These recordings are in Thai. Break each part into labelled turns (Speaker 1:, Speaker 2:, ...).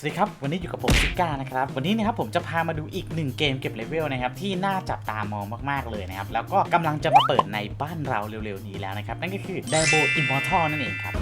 Speaker 1: สวัสดีครับ วันนี้อยู่กับผมซิก้านะครับ วันนี้นะครับผมจะพามาดูอีกหนึ่งเกมเก็บเลเวลนะครับที่น่าจับตามองมากๆเลยนะครับ แล้วก็กำลังจะมาเปิดในบ้านเราเร็วๆนี้แล้วนะครับ นั่นก็คือ d i a b o Immortal นั่นเองครับ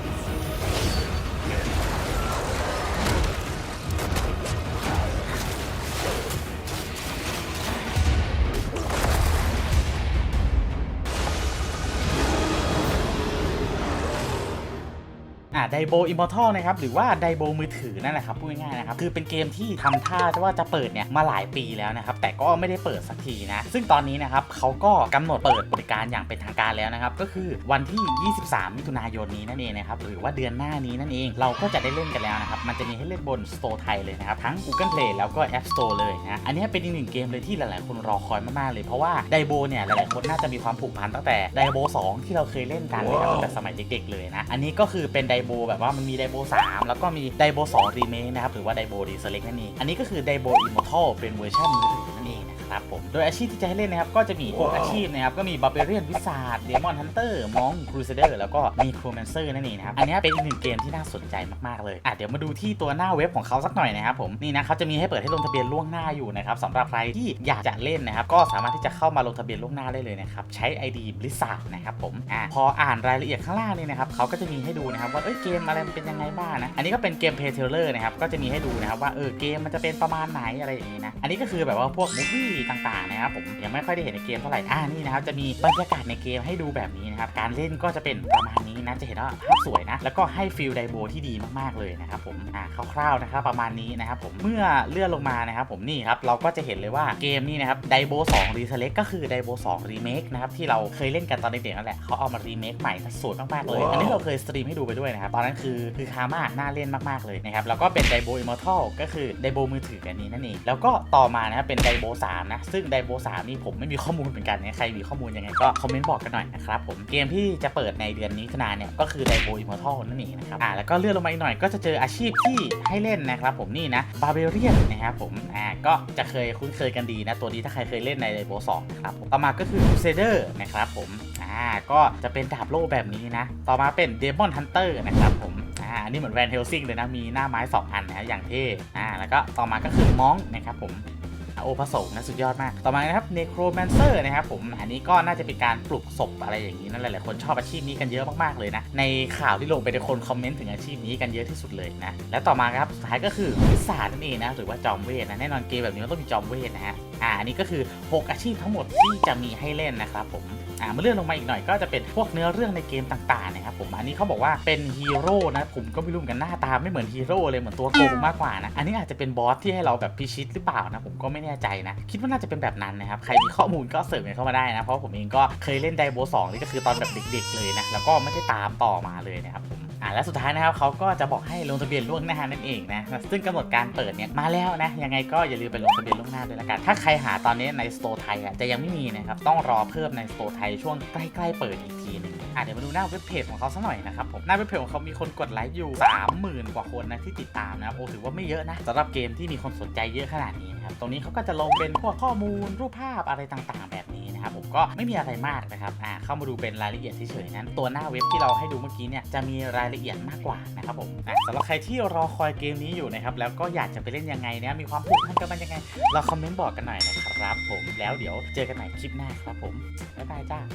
Speaker 1: ไดโบอิมมอร์ทัลนะครับหรือว่าไดโบมือถือนั่นแหละครับพูดง่ายๆนะครับคือเป็นเกมที่ทำท่าจะว่าจะเปิดเนี่ยมาหลายปีแล้วนะครับแต่ก็ไม่ได้เปิดสักทีนะซึ่งตอนนี้นะครับเขาก็กำหนดเปิดบริการอย่างเป็นทางการแล้วนะครับก็คือวันที่ 23 มิถุนายนนี้นั่นเองนะครับหรือว่าเดือนหน้านี้นั่นเองเราก็จะได้เล่นกันแล้วนะครับมันจะมีให้เล่นบน Store ไทยเลยนะครับทั้ง Google Play แล้วก็ App Store เลยนะอันนี้เป็นอีกหนึ่งเกมเลยที่หลายๆคนรอคอยมากๆเลยเพราะว่าไดโบเนี่ยหลายๆคนน่าจะมีความผูกพันตั้งแต่ไดโบ2ที่เราเคยเล่นกันนะครับตั้งแต่สมัยเด็กๆเลยนะอันนี้ก็คือเป็นไดโบแบบว่ามันมีไดโบ3 แล้วก็มีไดโบ2รีเมคนะครับหรือว่าไดโบรีเซเล็กนั่นเองอันนี้ก็คือไดโบอิมมอร์ทัลเป็นเวอร์ชันมือถือนั่นเอง นะครับผม โดยอาชีพที่จะให้เล่นนะครับ ก็จะมีพวกอาชีพนะครับ ก็มีบาร์เบเรียนวิสาดเดมอนฮันเตอร์มองครูเซเดอร์แล้วก็มีครูแมนเซอร์นั่นเองนะครับ อันนี้เป็นอีกหนึ่งเกมที่น่าสนใจมากๆเลยอะเดี๋ยวมาดูที่ตัวหน้าเว็บของเขาสักหน่อยนะครับผมนี่นะเขาจะมีให้เปิดให้ลงทะเบียนล่วงหน้าอยู่นะครับสำหรับใครที่อยากจะเล่นนะครับก็สามารถที่จะเข้ามาลงทะเบียนล่วงหน้าได้เลยนะครับใช้ ID Blizzard นะครับผมอะพออ่านรายละเอียดข้างล่างนี่นะครับเขาก็จะมีให้ดูนะครับว่าเอ้ยเกมอะไรมันเป็นยังไงบ้างนะอันนี้ก็เป็นเกมเพลย์เทเลอร์นะครับก็จะมีให้ดูนะครับว่าเออเกมมันจะเป็นประมาณไหนอะไรอย่างนี้นะอันนี้ก็คือแบบว่าพวกมูฟวี่ต่างๆนะครับผมยังไม่ค่อยได้เห็นในเกมเท่าไหร่อ่านี่นะครับจะมีบรรยากาศในเกมให้ดูแบบนี้นะครับการเล่นก็จะเป็นประมาณนี้นะจะเห็นว่าภาพสวยนะแล้วก็ให้ฟิลไดโบที่ดีมากๆเลยนะครับผมอ่าคร่าวๆนะครับประมาณนี้นะครับผมเมื่อเลื่อนลงมานะครับผมนี่ครับเราก็จะเห็นเลยว่าเกมนี้นะครับไดโบ2รีเซเล็กก็คือไดโบ2รีเมคนะครับที่เราเคยเล่นกันตอนเด็กๆนั่นแหละเขาเอามารีเมคใหม่สวยมากๆเลยอันนี้เราเคยสตรีมให้ดูไปด้วยนะครับตอนนั้นคือคือคามากน่าเล่นมากๆเลยนะครับแล้วก็เป็นไดโบอิมมอร์ทัลก็คือไดโบมือถืออันนี้นั่นเองแล้วก็ต่อมานะครับเป็นไดโบ3นะซึ่งไดโบ3นี่ผมไม่มีข้อมูลเหมือนกันนะใครมีข้อมูลยังไงก็คอมเมนต์บอกกันหน่อยนะครับผมเกมที่จะเปิดในเดือนนี้ขนาเนี่ยก็คือไดโบอิมมอร์ทัลนั่นเองนะครับอ่าแล้วก็เลื่อนลงมาอีกหน่อยก็จะเจออาชีพที่ให้เล่นนะครับผมนี่นะบาเบเรียนนะครับผมอ่าก็จะเคยคุ้นเคยกันดีนะตัวนี้ถ้าใครเคยเล่นในไดโบ2นะครับต่อมาก็คือเซเดอร์นะครับผมอ่าก็จะเป็นดาบโล่แบบนี้นะ ต่อมาเป็นเดมอนฮันเตอร์นะครับผมอ่าอันนี้เหมือนแวนเฮลซิงเลยนะ มีหน้าไม้ 2 อันนะอย่างเท่อ่าแล้วก็ต่อมาก็คือมองนะครับผม โอผสมนะสุดยอดมาก ต่อมานะครับเนโครแมนเซอร์นะครับผมอันนี้ก็น่าจะเป็นการปลุกศพอะไรอย่างนี้นั่นแหละหลายๆคนชอบอาชีพนี้กันเยอะมากๆเลยนะ ในข่าวที่ลงไปในคนคอมเมนต์ถึงอาชีพนี้กันเยอะที่สุดเลยนะ และต่อมาครับสุดท้ายก็คือวิสานั่นเองนะหรือว่าจอมเวทนะแน่นอนเกมแบบนี้มันต้องมีจอมเวทนะฮะอ่าอันนี้ก็คือ 6 อาชีพทั้งหมดที่จะมีให้เล่นนะครับผมอ่ามาเลื่อนลงมาอีกหน่อยก็จะเป็นพวกเนื้อเรื่องในเกมต่างๆนะครับผมอันนี้เขาบอกว่าเป็นฮีโร่นะผมก็ไม่รู้เหมือนกันหน้าตาไม่เหมือนฮีโร่เลยเหมือนตัวโกงมากกว่านะอันนี้อาจจะเป็นบอสที่ให้เราแบบพิชิตหรือเปล่านะผมก็ไม่แน่ใจนะ คิดว่าน่าจะเป็นแบบนั้นนะครับ ใครมีข้อมูลก็เสริมเข้ามาได้นะ เพราะผมเองก็เคยเล่นไดโบ2นี่ก็คือตอนแบบเด็กๆเลยนะ แล้วก็ไม่ได้ตามต่อมาเลยนะครับผมอ่าและสุดท้ายนะครับเขาก็จะบอกให้ลงทะเบียนล่วงหน้านั่นเองนะ ซึ่งกำหนดการเปิดเนี่ยมาแล้วนะ ยังไงก็อย่าลืมไปลงทะเบียนล่วงหน้าด้วยละกัน ถ้าใครหาตอนนี้ในสโตร์ไทยอะจะยังไม่มีนะครับ ต้องรอเพิ่มในสโตร์ไทยช่วงใกล้ๆเปิดอีกทีหนึงอะเดี๋ยวมาดูหน้าเว็บเพจของเขาสักหน่อยนะครับผมหน้าเว็บเพจของเขามีคนกดไลค์อยู่ 30,000 กว่าคนนะที่ติดตามนะโอ้ถือว่าไม่เยอะนะสำหรับเกมที่มีคนสนใจเยอะขนาดนี้ นะครับตรงนี้เขาก็จะลงเป็นพวกข้อมูลรูปภาพอะไรต่างๆ แบบนี้นะครับผมก็ไม่มีอะไรมากนะครับอ่าเข้ามาดูเป็นรายละเอียดเฉยๆนั้น ตัวหน้าเว็บที่เราให้ดูเมื่อกี้เนี่ยจะมีรายละเอียดมากกว่านะครับผมอะสำหรับใครที่รอคอยเกมนี้อยู่นะครับแล้วก็อยากจะไปเล่นยังไงเนี่ยมีความผูกพันกับมันยังไงเราคอมเมนต์บอกกันหน่อยนะครับผมแล้วเดี๋ยวเจอกันใหม่คลิปหน้าครับผมบ๊ายบายจ้า